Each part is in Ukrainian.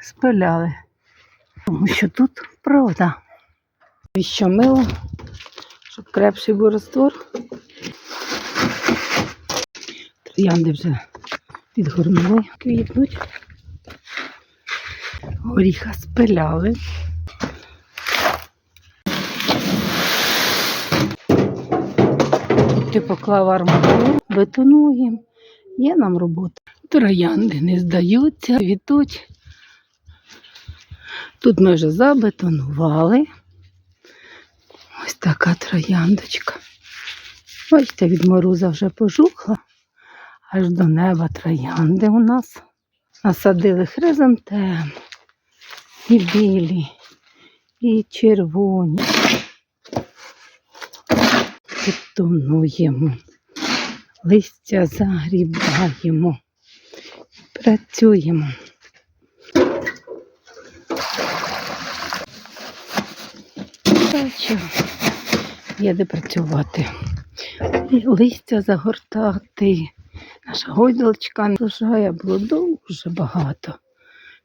Спиляли. Тому що тут правда. І що мило, щоб крепший був раствор. Троянди вже підгорнули, квітнуть. Горіха спиляли. Ти поклав арматуру, бетонуємо. Є нам робота. Троянди не здаються, квітуть. Тут ми вже забетонували. Така трояндочка. Бачите, від мороза вже пожухла, аж до неба троянди у нас. Насадили хризантем, і білі, і червоні. Бетонуємо, листя загрібаємо, працюємо. Бачу, є де працювати. Листя загортати. Наша гойдалочка врожає було дуже багато.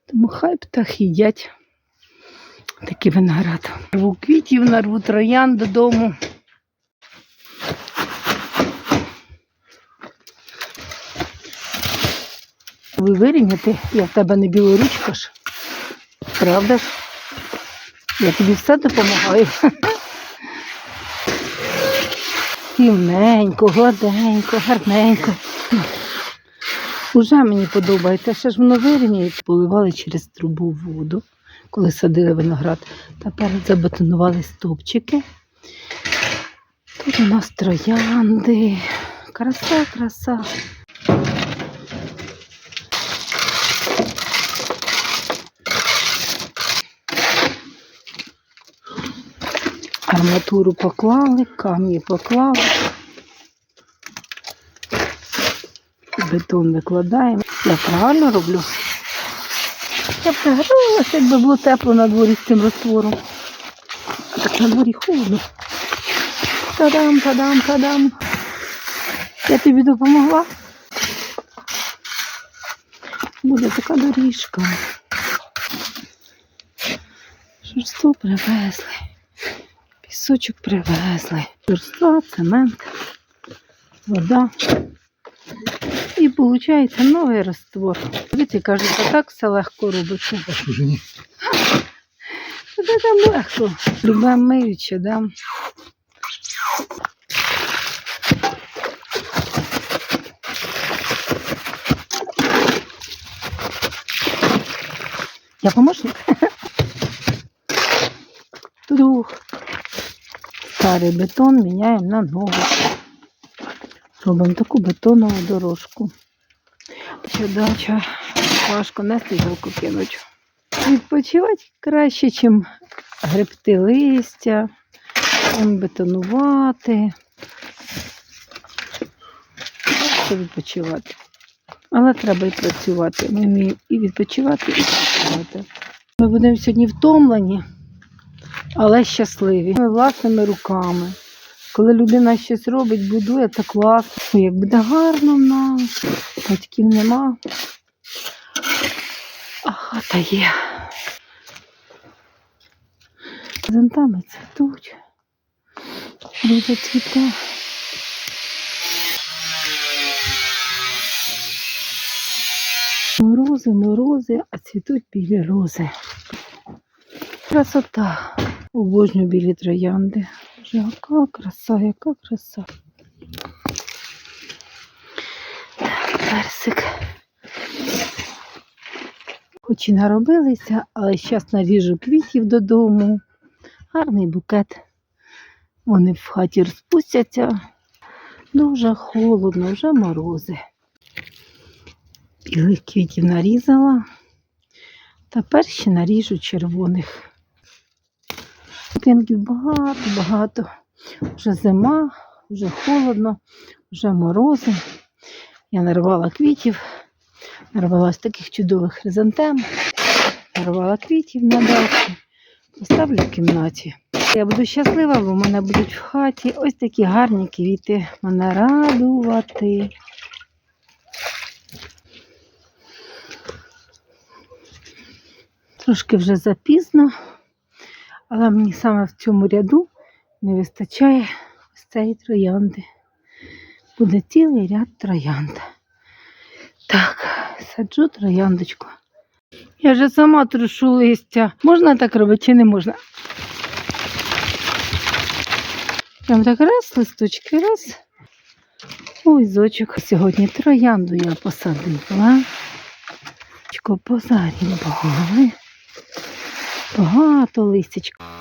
Тому хай птахи їдять такий виноград. Рву квітів, нарву троян додому. Ви вирівняти, я в тебе не білоручка ж. Правда ж? Я тобі все допомагаю. Рівненько, гладенько, гарненько. Уже мені подобається, ще ж воно вирівняє. Поливали через трубу воду, коли садили виноград. Тепер забетонували стовпчики. Тут у нас троянди. Краса, краса. Арматуру поклали, камні поклали. Бетон викладаємо. Я правильно роблю. Я пригралася, якби було тепло на дворі з цим раствором. А так на дворі холодно. Та-дам, та-дам, та-дам. Я тобі допомогла. Буде така доріжка. Шерсту привезли. Пісочок привезли. Шерства, цемент, вода. І виходить новий раствор. Дивіться, кажуть, так все легко робиться. Та там легко. Любе миюче, да? Я помощник? Друг. Старий бетон міняємо на новий. Робимо таку бетонову дорожку. Що дача важко нести гілку кинуть. Відпочивати краще, ніж гребти листя, бетонувати. Легше відпочивати. Але треба і працювати. Ми вміємо і відпочивати, і працювати. Ми будемо сьогодні втомлені, але щасливі. Ми власними руками. Коли людина щось робить, будує, це класно. Як буде гарно в нас, батьків нема. А хата є. Зонтами цвітуть. Люди цвіте. Морози, морози, а цвітуть білі рози. Красота. Обожнюю білі троянди. Яка краса, яка краса. Так, персик. Хоч і наробилися, але зараз наріжу квітів додому. Гарний букет. Вони в хаті розпустяться. Дуже холодно, вже морози. Білих квітів нарізала. Тепер ще наріжу червоних. Пінків багато, багато. Вже зима, вже холодно, вже морози. Я нарвала квітів, нарвала ось таких чудових хризантем, нарвала квітів на дачі, поставлю в кімнаті. Я буду щаслива, бо в мене будуть в хаті ось такі гарні квіти мене радувати. Трошки вже запізно, але мені саме в цьому ряду не вистачає ось цієї троянди. Буде цілий ряд троянд. Так, саджу трояндочку. Я вже сама трушу листя. Можна так робити чи не можна? Прям так раз, листочки, раз. Ой, зочок. Сьогодні троянду я посадила. Чко позарібали. Багато листячка.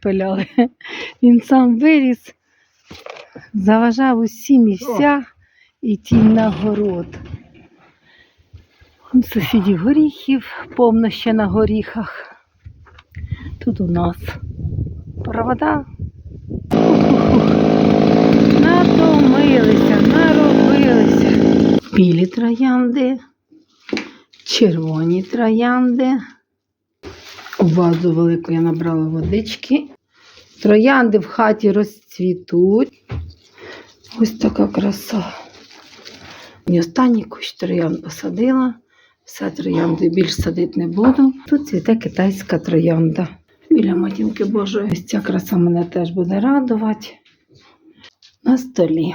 Спиляли. Він сам виріс, заважав усім і вся, і тінь на город. Вон сусідів горіхів, повно ще на горіхах. Тут у нас провода. Натомилися, наробилися. Білі троянди, червоні троянди. У вазу велику я набрала водички. Троянди в хаті розцвітуть. Ось така краса. І останній кущ троянд посадила. Все троянди більш садити не буду. Тут цвіте китайська троянда. Біля матінки Божої. Ось ця краса мене теж буде радувати. На столі.